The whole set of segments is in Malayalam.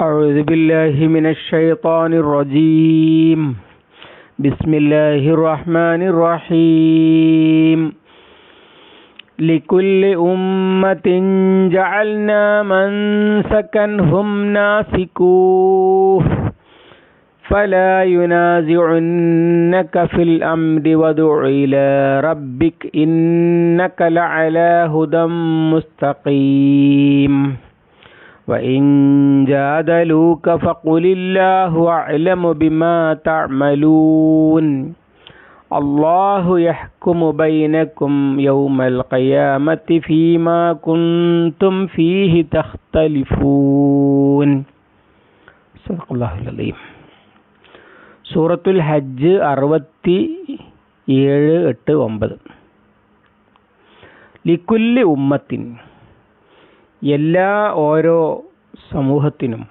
أعوذ بالله من الشيطان الرجيم. بسم الله الرحمن الرحيم. لكل أمة جعلنا منسكا هم ناسكوه. فلا ينازعنك في الأمر وادع إلى ربك إنك لعلى هدى مستقيم. وإن جادلوك فقل الله أعلم بما تعملون. الله يحكم بينكم يوم القيامة فيما كنتم فيه تختلفون. صدق الله العظيم. سورة الحج أروتي ഏഴ് എട്ട് لكل أمة എല്ലാ ഓരോ സമൂഹത്തിനും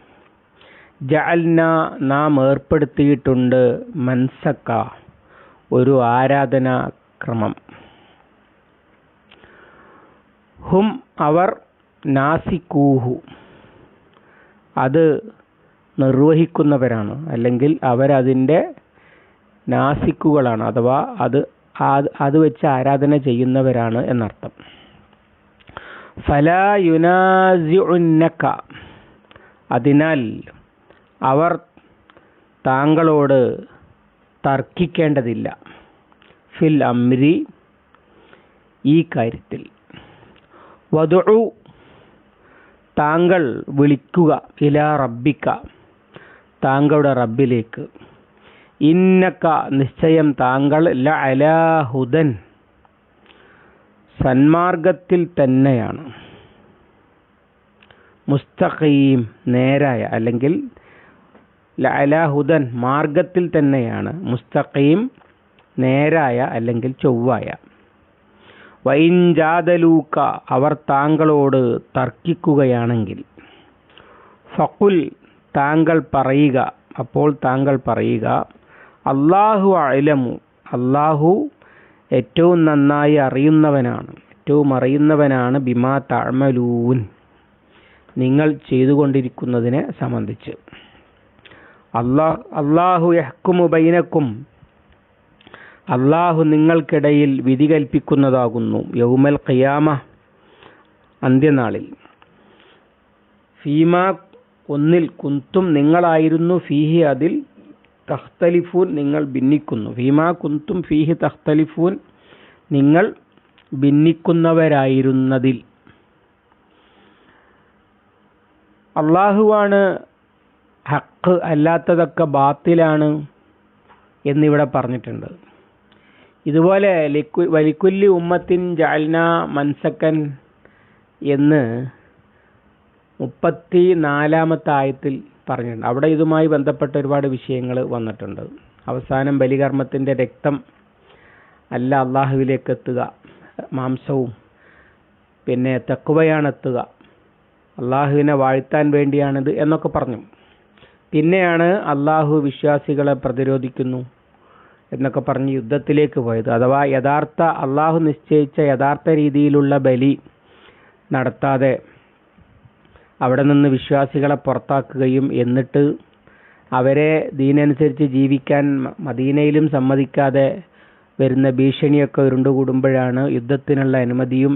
ജഅൽന നാം ഏർപ്പെടുത്തിയിട്ടുണ്ട് മൻസക്ക ഒരു ആരാധനാ ക്രമം ഹും അവർ നാസിക്കൂഹു. അത് നിർവഹിക്കുന്നവരാണ്. അല്ലെങ്കിൽ അവരതിന്റെ നാസിക്കുകളാണ്. അഥവാ അത് അത് വെച്ച് ആരാധന ചെയ്യുന്നവരാണ് എന്നർത്ഥം. ഫലാ യുനാസിഉന്നക അതിനാൽ അവർ താങ്കളോട് തർക്കിക്കേണ്ടതില്ല. ഫിൽ അമ്രി ഈ കാര്യത്തിൽ. വധു താങ്കൾ വിളിക്കുക ഇല റബ്ബിക്ക താങ്കളുടെ റബ്ബിലേക്ക്. ഇന്നക്ക നിശ്ചയം താങ്കൾ ല അലാഹുദൻ സന്മാർഗത്തിൽ തന്നെയാണ്. മുസ്തഖീം നേരായ അല്ലെങ്കിൽ ലഅലാഹുദൻ മാർഗത്തിൽ തന്നെയാണ്. മുസ്തഖീം നേരായ അല്ലെങ്കിൽ ചൊവ്വായ. വൈൻ ജാദലൂക്ക അവർ താങ്കളോട് തർക്കിക്കുകയാണെങ്കിൽ. ഫക്കുൽ താങ്കൾ പറയുക. അപ്പോൾ താങ്കൾ പറയുക അള്ളാഹു അലമു അള്ളാഹു ഏറ്റവും നന്നായി അറിയുന്നവനാണ്. ഏറ്റവും അറിയുന്നവനാണ് ബിമാ താഴ്മലൂൻ നിങ്ങൾ ചെയ്തുകൊണ്ടിരിക്കുന്നതിനെ സംബന്ധിച്ച്. അള്ളാഹ് അള്ളാഹു യഹ്കുമു ബൈനക്കും. അള്ളാഹു നിങ്ങൾക്കിടയിൽ വിധി കൽപ്പിക്കുന്നതാകുന്നു. യൗമൽ ഖിയാമ അന്ത്യനാളിൽ. ഫീമ ഒന്നിൽ കുന്തും നിങ്ങളായിരുന്നു ഫീഹി അതിൽ തഖ്തലിഫൂൻ നിങ്ങൾ ഭിന്നിക്കുന്നു. ഭീമാ കുന്തും ഫീഹി തഖ്തലിഫൂൻ നിങ്ങൾ ഭിന്നിക്കുന്നവരായിരുന്നതിൽ. അള്ളാഹുവാണ് ഹക്ക് അല്ലാത്തതൊക്കെ ബാത്തിലാണ് എന്നിവിടെ പറഞ്ഞിട്ടുണ്ട്. ഇതുപോലെ ലിക്കു വലിക്കുല്ലി ഉമ്മത്തിൻ ജാൽന മൻസക്കൻ എന്ന് മുപ്പത്തി നാലാമത്തെ ആയത്തിൽ പറഞ്ഞിട്ടുണ്ട്. അവിടെ ഇതുമായി ബന്ധപ്പെട്ട ഒരുപാട് വിഷയങ്ങൾ വന്നിട്ടുണ്ട്. അവസാനം ബലികർമ്മത്തിന്റെ രക്തം അല്ല അള്ളാഹുവിലേക്ക് എത്തുക മാംസവും പിന്നെ തെക്കുവയാണ് എത്തുക. അള്ളാഹുവിനെ വാഴ്ത്താൻ വേണ്ടിയാണിത് എന്നൊക്കെ പറഞ്ഞു. പിന്നെയാണ് അള്ളാഹു വിശ്വാസികളെ പ്രതിരോധിക്കുന്നു എന്നൊക്കെ പറഞ്ഞ് യുദ്ധത്തിലേക്ക് പോയത്. അഥവാ യഥാർത്ഥ അള്ളാഹു നിശ്ചയിച്ച യഥാർത്ഥ രീതിയിലുള്ള ബലി നടത്താതെ അവിടെ നിന്ന് വിശ്വാസികളെ പുറത്താക്കുകയും എന്നിട്ട് അവരെ ദീനനുസരിച്ച് ജീവിക്കാൻ മദീനയിലും സമ്മതിക്കാതെ വരുന്ന ഭീഷണിയൊക്കെ ഉരുണ്ടുകൂടുമ്പോഴാണ് യുദ്ധത്തിനുള്ള അനുമതിയും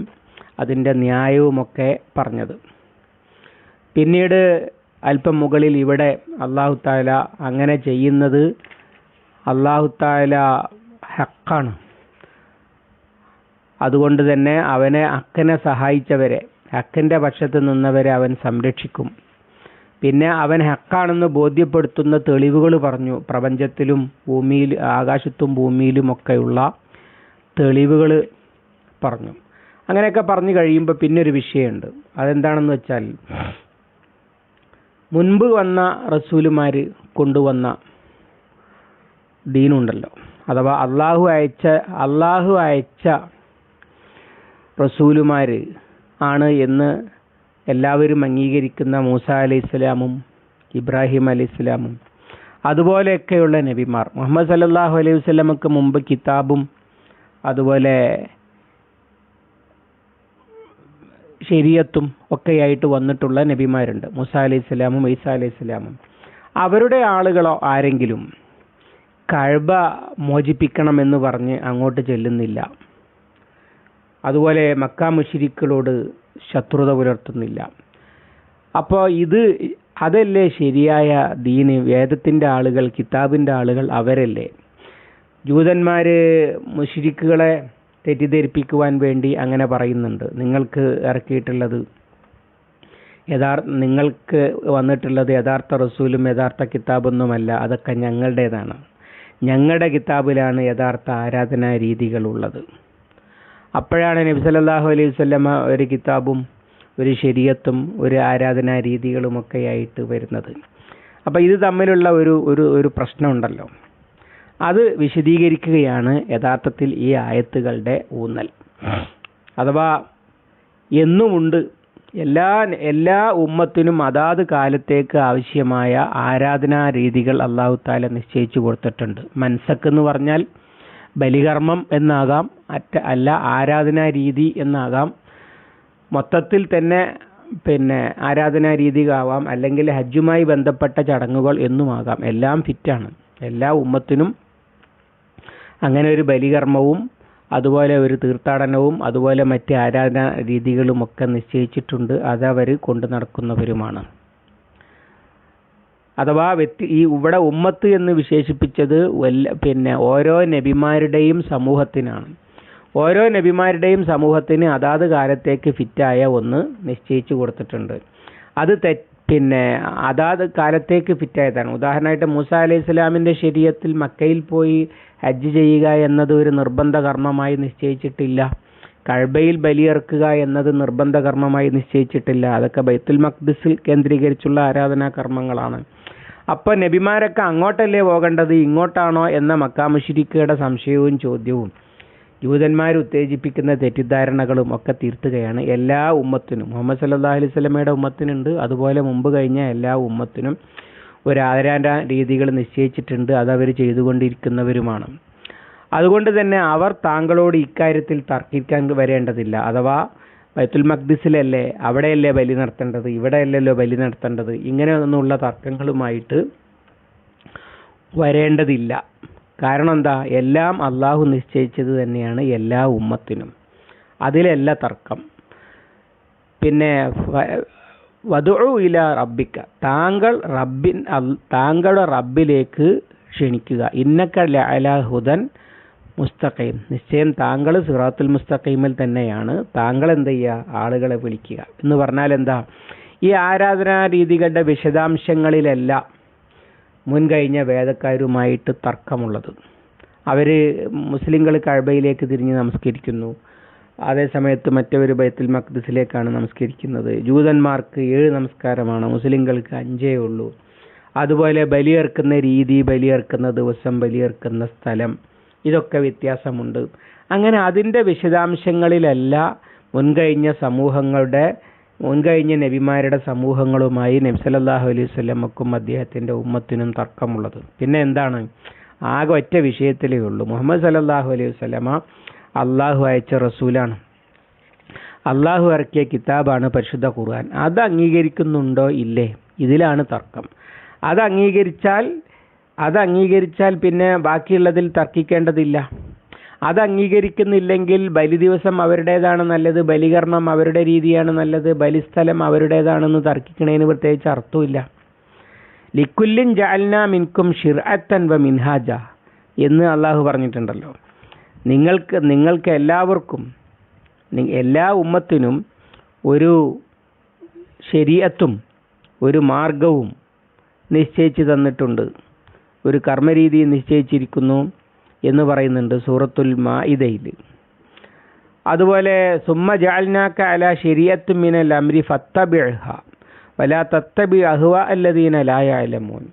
അതിന്റെ ന്യായവുമൊക്കെ പറഞ്ഞത്. പിന്നീട് അല്പം മുകളിൽ ഇവിടെ അള്ളാഹുത്താല അങ്ങനെ ചെയ്യുന്നത് അള്ളാഹുത്താല ഹക്കാണ്. അതുകൊണ്ട് തന്നെ അവനെ അക്കനെ സഹായിച്ചവരെ ഹക്കിന്റെ പക്ഷത്ത് നിന്നവരെ അവൻ സംരക്ഷിക്കും. പിന്നെ അവൻ ഹക്കാണെന്ന് ബോധ്യപ്പെടുത്തുന്ന തെളിവുകൾ പറഞ്ഞു. പ്രപഞ്ചത്തിലും ഭൂമിയിൽ ആകാശത്തും ഭൂമിയിലുമൊക്കെയുള്ള തെളിവുകൾ പറഞ്ഞു. അങ്ങനെയൊക്കെ പറഞ്ഞു കഴിയുമ്പോൾ പിന്നെ ഒരു വിഷയമുണ്ട്. അതെന്താണെന്ന് വെച്ചാൽ മുൻപ് വന്ന റസൂലുമാർ കൊണ്ടുവന്ന ദീനുണ്ടല്ലോ. അഥവാ അള്ളാഹു അയച്ച അള്ളാഹു അയച്ച റസൂലുമാർ ആണ് എന്ന് എല്ലാവരും അംഗീകരിക്കുന്ന മൂസ അലൈഹി സ്വലാമും ഇബ്രാഹിം അലൈഹി സ്വലാമും. അതുപോലെയൊക്കെയുള്ള നബിമാർ. മുഹമ്മദ് സല്ലല്ലാഹു അലൈഹി വസല്ലമക്ക് മുമ്പ് കിതാബും അതുപോലെ ശരീരത്തും ഒക്കെയായിട്ട് വന്നിട്ടുള്ള നബിമാരുണ്ട്. മുസ അലൈഹി സ്വലാമും ഈസ അലൈഹി സ്വലാമും. അവരുടെ ആളുകളോ ആരെങ്കിലും കഴബ മോചിപ്പിക്കണമെന്ന് പറഞ്ഞ് അങ്ങോട്ട് ചെല്ലുന്നില്ല. അതുപോലെ മക്ക മുഷിരിക്കളോട് ശത്രുത പുലർത്തുന്നില്ല. അപ്പോൾ ഇത് അതല്ലേ ശരിയായ ദീന്? വേദത്തിന്റെ ആളുകൾ കിതാബിന്റെ ആളുകൾ അവരല്ലേ? ജൂതന്മാർ മുഷിരിക്കുകളെ തെറ്റിദ്ധരിപ്പിക്കുവാൻ വേണ്ടി അങ്ങനെ പറയുന്നുണ്ട്. നിങ്ങൾക്ക് ഇറക്കിയിട്ടുള്ളത് യഥാർത്ഥ നിങ്ങൾക്ക് വന്നിട്ടുള്ളത് യഥാർത്ഥ റസൂലും യഥാർത്ഥ കിതാബൊന്നുമല്ല. അതൊക്കെ ഞങ്ങളുടേതാണ്. ഞങ്ങളുടെ കിതാബിലാണ് യഥാർത്ഥ ആരാധനാ രീതികളുള്ളത് അപ്പോഴാണ് നബി സല്ലല്ലാഹു അലൈഹി വസല്ലമ ഒരു കിതാബും ഒരു ശരീഅത്തും ഒരു ആരാധനാ രീതികളുമൊക്കെ ആയിട്ട് വരുന്നത്. അപ്പോൾ ഇത് തമ്മിലുള്ള ഒരു ഒരു ഒരു പ്രശ്നമുണ്ടല്ലോ. അത് വിശദീകരിക്കുകയാണ് യഥാർത്ഥത്തിൽ ഈ ആയത്തുകളുടെ ഊന്നൽ. അഥവാ എന്നുമുണ്ട് എല്ലാ എല്ലാ ഉമ്മത്തിനും അതാത് കാലത്തേക്ക് ആവശ്യമായ ആരാധനാ രീതികൾ അള്ളാഹു താല നിശ്ചയിച്ചു കൊടുത്തിട്ടുണ്ട്. മൻസക്ക് എന്ന് പറഞ്ഞാൽ ബലികർമ്മം എന്നാകാം അറ്റ അല്ല ആരാധനാ രീതി എന്നാകാം. മൊത്തത്തിൽ തന്നെ പിന്നെ ആരാധനാ രീതികളാവാം അല്ലെങ്കിൽ ഹജ്ജുമായി ബന്ധപ്പെട്ട ചടങ്ങുകൾ എന്നുമാകാം. എല്ലാം ഫിറ്റാണ്. എല്ലാ ഉമ്മത്തിനും അങ്ങനെ ഒരു ബലികർമ്മവും അതുപോലെ ഒരു തീർത്ഥാടനവും അതുപോലെ മറ്റ് ആരാധനാ രീതികളുമൊക്കെ നിശ്ചയിച്ചിട്ടുണ്ട്. അതവർ കൊണ്ടു നടക്കുന്നവരുമാണ്. അഥവാ വ്യക്തി ഈ ഇവിടെ ഉമ്മത്ത് എന്ന് വിശേഷിപ്പിച്ചത് വല്ല പിന്നെ ഓരോ നബിമാരുടെയും സമൂഹത്തിനാണ്. ഓരോ നബിമാരുടെയും സമൂഹത്തിന് അതാത് കാലത്തേക്ക് ഫിറ്റായ ഒന്ന് നിശ്ചയിച്ചു കൊടുത്തിട്ടുണ്ട്. അത് തെ പിന്നെ അതാത് കാലത്തേക്ക് ഫിറ്റായതാണ്. ഉദാഹരണമായിട്ട് മൂസ അലൈഹി ഇസ്ലാമിന്റെ ശരീരത്തിൽ മക്കയിൽ പോയി ഹജ്ജ് ചെയ്യുക എന്നത് ഒരു നിർബന്ധ കർമ്മമായി നിശ്ചയിച്ചിട്ടില്ല. കഴബയിൽ ബലിയിറക്കുക എന്നത് നിർബന്ധ കർമ്മമായി നിശ്ചയിച്ചിട്ടില്ല. അതൊക്കെ ബൈത്തുൽ മഖ്ദിസിൽ കേന്ദ്രീകരിച്ചുള്ള ആരാധനാ കർമ്മങ്ങളാണ്. അപ്പോൾ നബിമാരൊക്കെ അങ്ങോട്ടല്ലേ പോകേണ്ടത്? ഇങ്ങോട്ടാണോ എന്ന മക്കാമുഷിരിക്കയുടെ സംശയവും ചോദ്യവും. യൂതന്മാർ ഉത്തേജിപ്പിക്കുന്ന തെറ്റിദ്ധാരണകളും ഒക്കെ തീർത്തുകയാണ്. എല്ലാ ഉമ്മത്തിനും മുഹമ്മദ് സല്ലാ അലൈഹി സ്വലമയുടെ ഉമ്മത്തിനുണ്ട്. അതുപോലെ മുമ്പ് കഴിഞ്ഞ എല്ലാ ഉമ്മത്തിനും ഒരു ആരാധന രീതികൾ നിശ്ചയിച്ചിട്ടുണ്ട്. അതവർ ചെയ്തുകൊണ്ടിരിക്കുന്നവരുമാണ്. അതുകൊണ്ട് തന്നെ അവർ താങ്കളോട് ഇക്കാര്യത്തിൽ തർക്കിക്കാൻ വരേണ്ടതില്ല. അഥവാ ബൈത്തുൽ മഖ്ദിസിലല്ലേ അവിടെയല്ലേ ബലി നടത്തേണ്ടത്? ഇവിടെയല്ലല്ലോ ബലി നടത്തേണ്ടത്? ഇങ്ങനെ ഒന്നുള്ള തർക്കങ്ങളുമായിട്ട് വരേണ്ടതില്ല. കാരണം എന്താ? എല്ലാം അള്ളാഹു നിശ്ചയിച്ചത് തന്നെയാണ് എല്ലാ ഉമ്മത്തിനും. അതിലല്ല തർക്കം. പിന്നെ വധു ഇല റബ്ബിക്ക. താങ്കൾ റബ്ബിൻ താങ്കളുടെ റബ്ബിലേക്ക് ക്ഷണിക്കുക. ഇന്നക്കല്ല അല ഹുദൻ മുസ്തഖീം. നിശ്ചയം താങ്കൾ സിറാത്തുൽ മുസ്തഖീമിൽ തന്നെയാണ്. താങ്കൾ എന്ത് ചെയ്യുക? ആളുകളെ വിളിക്കുക. എന്ന് പറഞ്ഞാൽ എന്താ? ഈ ആരാധനാ രീതികളുടെ വിശദാംശങ്ങളിലല്ല മുൻകഴിഞ്ഞ വേദക്കാരുമായിട്ട് തർക്കമുള്ളത്. അവർ മുസ്ലിങ്ങൾ കഴബയിലേക്ക് തിരിഞ്ഞ് നമസ്കരിക്കുന്നു. അതേസമയത്ത് മറ്റവർ ബൈത്തുൽ മഖ്ദിസിലേക്കാണ് നമസ്കരിക്കുന്നത്. ജൂതന്മാർക്ക് ഏഴ് നമസ്കാരമാണ് മുസ്ലിങ്ങൾക്ക് അഞ്ചേ ഉള്ളൂ. അതുപോലെ ബലിയേർക്കുന്ന രീതി ബലിയേർക്കുന്ന ദിവസം ബലിയേർക്കുന്ന സ്ഥലം. ഇതൊക്കെ വ്യത്യാസമുണ്ട്. അങ്ങനെ അതിന്റെ വിശദാംശങ്ങളിലല്ല മുൻകഴിഞ്ഞ സമൂഹങ്ങളുടെ മുൻകഴിഞ്ഞ നബിമാരുടെ സമൂഹങ്ങളുമായി നബ്സലല്ലാഹു അലൈഹി വസല്ലമക്കും അദ്ദേഹത്തിന്റെ ഉമ്മത്തിനും തർക്കമുള്ളത്. പിന്നെ എന്താണ്? ആകെ ഒറ്റ വിഷയത്തിലേ ഉള്ളൂ. മുഹമ്മദ് സലല്ലാഹു അലൈഹി വസല്ലമ അള്ളാഹു അയച്ച റസൂലാണ്. അള്ളാഹു ഇറക്കിയ കിതാബാണ് പരിശുദ്ധ ഖുർആൻ. അത് അംഗീകരിക്കുന്നുണ്ടോ? ഇല്ലേ. ഇതിലാണ് തർക്കം. അത് അംഗീകരിച്ചാൽ അത് അംഗീകരിച്ചാൽ പിന്നെ ബാക്കിയുള്ളതിൽ തർക്കിക്കേണ്ടതില്ല. അത് അംഗീകരിക്കുന്നില്ലെങ്കിൽ ബലി ദിവസം അവരുടേതാണ് നല്ലത് ബലികർമ്മം അവരുടെ രീതിയാണ് നല്ലത് ബലിസ്ഥലം അവരുടേതാണെന്ന് തർക്കിക്കണേന് പ്രത്യേകിച്ച് അർത്ഥമില്ല. ലിക്കുല്ലിൻ ജാൽന മിൻകും ഷിർഅത്തൻ വ മിൻഹാജ എന്ന് അള്ളാഹു പറഞ്ഞിട്ടുണ്ടല്ലോ. നിങ്ങൾക്ക് നിങ്ങൾക്ക് എല്ലാവർക്കും എല്ലാ ഉമ്മത്തിനും ഒരു ശരീരത്തും ഒരു മാർഗവും നിശ്ചയിച്ചു തന്നിട്ടുണ്ട്. ഒരു കർമ്മരീതി നിശ്ചയിച്ചിരിക്കുന്നു എന്ന് പറയുന്നുണ്ട് സൂറത്തുൽ മാഇദയിൽ. അതുപോലെ സുമ്മ ജാൽനാക്ക അല ശരിയത്ത് മിനൽ അംരി ഫത്തബിഹ വലാ തത്തബി അഹ്വ അല്ലദീന ലായാലമോൻ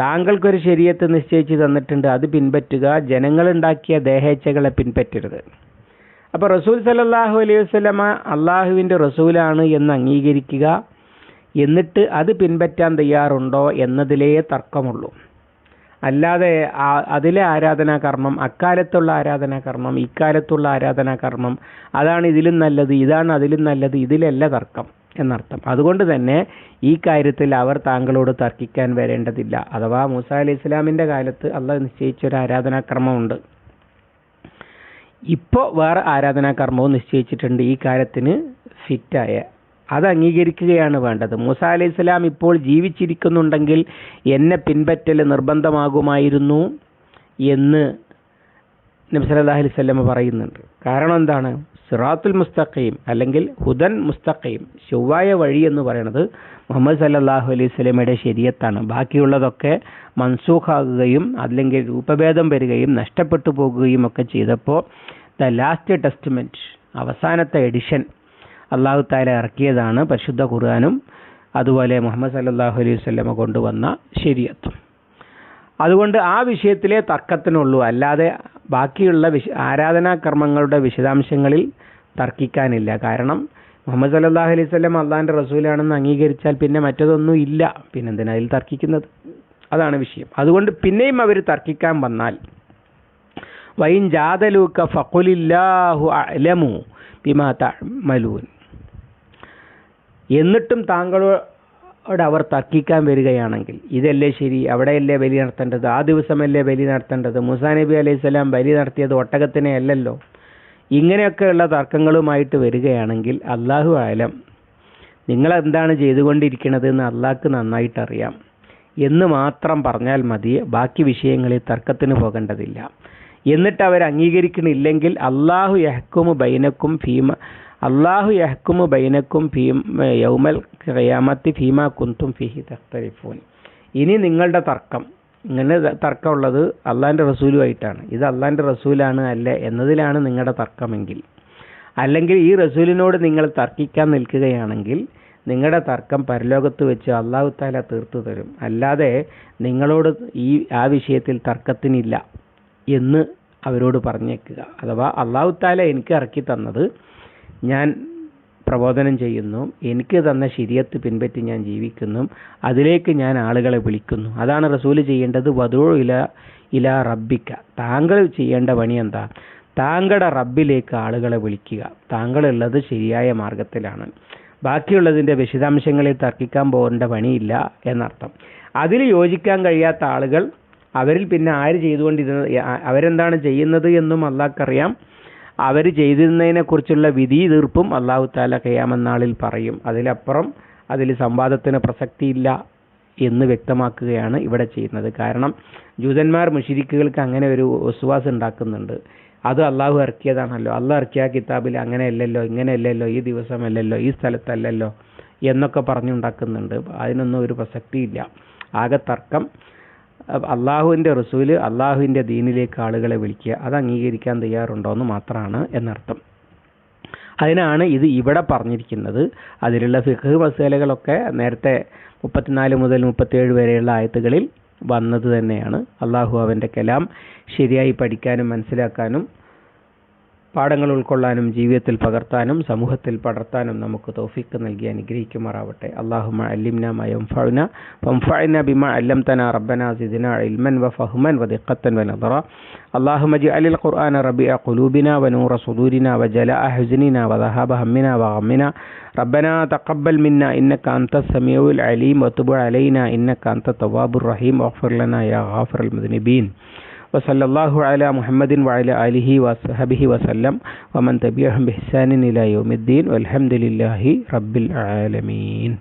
താങ്കൾക്കൊരു ശരീരത്ത് നിശ്ചയിച്ച് തന്നിട്ടുണ്ട് അത് പിൻപറ്റുക ജനങ്ങളുണ്ടാക്കിയ ദേഹേച്ഛകളെ പിൻപറ്റരുത്. അപ്പോൾ റസൂൽ സലല്ലാഹു അലൈഹി വസ്ലമ അള്ളാഹുവിന്റെ റസൂലാണ് എന്ന് അംഗീകരിക്കുക എന്നിട്ട് അത് പിൻപറ്റാൻ തയ്യാറുണ്ടോ എന്നതിലേ തർക്കമുള്ളൂ. അല്ലാതെ അതിലെ ആരാധനാകർമ്മം അക്കാലത്തുള്ള ആരാധനാകർമ്മം ഇക്കാലത്തുള്ള ആരാധനാകർമ്മം അതാണ് ഇതിലും നല്ലത് ഇതാണ് അതിലും നല്ലത് ഇതിലല്ല തർക്കം എന്നർത്ഥം. അതുകൊണ്ട് തന്നെ ഈ കാര്യത്തിൽ അവർ താങ്കളോട് തർക്കിക്കാൻ വരേണ്ടതില്ല. അഥവാ മൂസ അലി ഇസ്ലാമിന്റെ കാലത്ത് അള്ളാഹ് നിശ്ചയിച്ച ഒരു ആരാധനാക്രമമുണ്ട് ഇപ്പോൾ വേറെ ആരാധനാകർമ്മവും നിശ്ചയിച്ചിട്ടുണ്ട്. ഈ കാര്യത്തിന് ഫിറ്റായ അത് അംഗീകരിക്കുകയാണ് വേണ്ടത്. മൂസ അലി ഇസ്ലാം ഇപ്പോൾ ജീവിച്ചിരിക്കുന്നുണ്ടെങ്കിൽ എന്നെ പിൻപറ്റൽ നിർബന്ധമാകുമായിരുന്നു എന്ന് നബി സല്ലല്ലാഹു അലൈഹി പറയുന്നുണ്ട്. കാരണം എന്താണ്? സിറാത്തുൽ മുസ്തഖീം അല്ലെങ്കിൽ ഹുദൻ മുസ്തഖീം ചൊവ്വായ വഴി എന്ന് പറയുന്നത് മുഹമ്മദ് സല്ലല്ലാഹു അലൈഹി സ്വലമയുടെ ശരീരത്താണ്. ബാക്കിയുള്ളതൊക്കെ മൻസൂഖാകുകയും അല്ലെങ്കിൽ രൂപഭേദം വരികയും നഷ്ടപ്പെട്ടു പോകുകയും ഒക്കെ ചെയ്തപ്പോൾ ദ ലാസ്റ്റ് ടെസ്റ്റ്മെന്റ് അവസാനത്തെ എഡിഷൻ അള്ളാഹു താല ഇറക്കിയതാണ് പരിശുദ്ധ ഖുർആാനും അതുപോലെ മുഹമ്മദ് സല്ലാഹു അലൈഹി വസല്ലമ കൊണ്ടുവന്ന ശരിയത്തും അതുകൊണ്ട് ആ വിഷയത്തിലെ തർക്കത്തിനുള്ളൂ. അല്ലാതെ ബാക്കിയുള്ള വിശ ആരാധനാകർമ്മങ്ങളുടെ വിശദാംശങ്ങളിൽ തർക്കിക്കാനില്ല. കാരണം മുഹമ്മദ് സല്ലാഹു അലൈഹി വസല്ലം അള്ളാഹിന്റെ റസൂലാണെന്ന് അംഗീകരിച്ചാൽ പിന്നെ മറ്റതൊന്നും ഇല്ല. പിന്നെന്തിനാ അതിൽ തർക്കിക്കുന്നത്? അതാണ് വിഷയം. അതുകൊണ്ട് പിന്നെയും അവർ തർക്കിക്കാൻ വന്നാൽ വൈൻ ജാതലൂക്ക ഫക്കുലില്ലാഹു അലമു ബിമാ തഅമലൂൻ. എന്നിട്ടും താങ്കളോട് അവർ തർക്കിക്കാൻ വരികയാണെങ്കിൽ ഇതല്ലേ ശരി അവിടെയല്ലേ ബലി നടത്തേണ്ടത് ആ ദിവസമല്ലേ ബലി നടത്തേണ്ടത് മുസാ നബി അലൈഹി സ്വലാം ബലി നടത്തിയത് ഒട്ടകത്തിനെ അല്ലല്ലോ. ഇങ്ങനെയൊക്കെയുള്ള തർക്കങ്ങളുമായിട്ട് വരികയാണെങ്കിൽ അള്ളാഹു ആലം നിങ്ങൾ എന്താണ് ചെയ്തുകൊണ്ടിരിക്കുന്നത് എന്ന് അള്ളാഹ്ക്ക് നന്നായിട്ട് അറിയാം എന്ന് മാത്രം പറഞ്ഞാൽ മതി ബാക്കി വിഷയങ്ങളിൽ തർക്കത്തിന് പോകേണ്ടതില്ല. എന്നിട്ട് അവർ അംഗീകരിക്കണില്ലെങ്കിൽ അള്ളാഹു യഹക്കും ബൈനക്കും ഭീമ അള്ളാഹു യഹ്ക്കുമു ബൈനക്കും ഭീം യൗമൽ ഖിയാമത്തി ഭീമ കുന്തും ഫിഹി തഖ്തലിഫൂൻ. ഇനി നിങ്ങളുടെ തർക്കം. ഇങ്ങനെ തർക്കമുള്ളത് അള്ളാഹിന്റെ റസൂലുമായിട്ടാണ്. ഇത് അള്ളാഹിന്റെ റസൂലാണ് അല്ല എന്നതിലാണ് നിങ്ങളുടെ തർക്കമെങ്കിൽ. അല്ലെങ്കിൽ ഈ റസൂലിനോട് നിങ്ങൾ തർക്കിക്കാൻ നിൽക്കുകയാണെങ്കിൽ നിങ്ങളുടെ തർക്കം പരലോകത്ത് വെച്ച് അള്ളാഹു താല തീർത്തു തരും. അല്ലാതെ നിങ്ങളോട് ഈ ആ വിഷയത്തിൽ തർക്കത്തിനില്ല എന്ന് അവരോട് പറഞ്ഞേക്കുക. അഥവാ അള്ളാഹു താല എനിക്ക് ഇറക്കി തന്നത് ഞാൻ പ്രബോധനം ചെയ്യുന്നു. എനിക്ക് തന്ന ശരിയത്ത് പിൻപറ്റി ഞാൻ ജീവിക്കുന്നു. അതിലേക്ക് ഞാൻ ആളുകളെ വിളിക്കുന്നു. അതാണ് റസൂൽ ചെയ്യേണ്ടത്. വധൂ ഇല ഇല റബ്ബിക്ക. താങ്കൾ ചെയ്യേണ്ട പണി എന്താ? താങ്കളുടെ റബ്ബിലേക്ക് ആളുകളെ വിളിക്കുക. താങ്കളുള്ളത് ശരിയായ മാർഗത്തിലാണ്. ബാക്കിയുള്ളതിന്റെ വിശദാംശങ്ങളിൽ തർക്കിക്കാൻ പോകേണ്ട പണിയില്ല എന്നർത്ഥം. അതിൽ യോജിക്കാൻ കഴിയാത്ത ആളുകൾ അവരിൽ പിന്നെ ആര് ചെയ്തുകൊണ്ടിരുന്നത് അവരെന്താണ് ചെയ്യുന്നത് എന്നും അള്ളാഹ്ക്കറിയാം. അവർ ചെയ്തിരുന്നതിനെ കുറിച്ചുള്ള വിധി തീർപ്പും അള്ളാഹു താല കയ്യാമെന്നാളിൽ പറയും. അതിലപ്പുറം അതിൽ സംവാദത്തിന് പ്രസക്തിയില്ല എന്ന് വ്യക്തമാക്കുകയാണ് ഇവിടെ ചെയ്യുന്നത്. കാരണം ജൂതന്മാർ മുഷിരിക്കുകൾക്ക് അങ്ങനെ ഒരു വിശ്വാസം ഉണ്ടാക്കുന്നുണ്ട്. അത് അള്ളാഹു ഇറക്കിയതാണല്ലോ. അള്ളാഹ് ഇറക്കിയ കിതാബിൽ അങ്ങനെയല്ലല്ലോ ഇങ്ങനെയല്ലല്ലോ ഈ ദിവസമല്ലല്ലോ ഈ സ്ഥലത്തല്ലല്ലോ എന്നൊക്കെ പറഞ്ഞുണ്ടാക്കുന്നുണ്ട്. അതിനൊന്നും ഒരു പ്രസക്തിയില്ല. ആകെ തർക്കം അള്ളാഹുവിന്റെ റസൂൽ അള്ളാഹുവിന്റെ ദീനിലേക്ക് ആളുകളെ വിളിക്കുക അത് അംഗീകരിക്കാൻ തയ്യാറുണ്ടോ എന്ന് മാത്രമാണ് എന്നർത്ഥം. അതിനാണ് ഇത് ഇവിടെ പറഞ്ഞിരിക്കുന്നത്. അതിലുള്ള ഫിഖ് മസേലകളൊക്കെ നേരത്തെ മുപ്പത്തിനാല് മുതൽ മുപ്പത്തിയേഴ് വരെയുള്ള ആയത്തുകളിൽ വന്നത് തന്നെയാണ്. അള്ളാഹു അവന്റെ കലാം ശരിയായി പഠിക്കാനും മനസ്സിലാക്കാനും പാഠങ്ങൾ ഉൾക്കൊള്ളാനും ജീവിതത്തിൽ പകർത്താനും സമൂഹത്തിൽ പടർത്താനും നമുക്ക് തൗഫീക്ക് നൽകി അനുഗ്രഹിക്കുമാറാവട്ടെ അള്ളാഹുമ അല്ലിംന മയംഫഅന വംഫഅന ബിമ അല്ലംതന റബ്ബന സിദ്ന ഇൽമൻ വഫഹ്മൻ വദിഖത്തൻ വനദറ اللهم اجعل القرآن ربيع قلوبنا ونور صدورنا وجلاء حزننا وذهاب همنا وغمنا ربنا تقبل منا إنك أنت السميع العليم وتب علينا إنك أنت التواب الرحيم واغفر لنا يا غافر المذنبين വസല്ലാഹു അല മുഹമ്മദിൻ വഅല അലിഹി വസഹബിഹി വസല്ലം വമൻ തബിയഹം ബിഹ്സാനിൻ ഇലാ യൗമിദ്ദീൻ അലഹമുല്ലാഹി റബ്ബിൽ ആലമീൻ.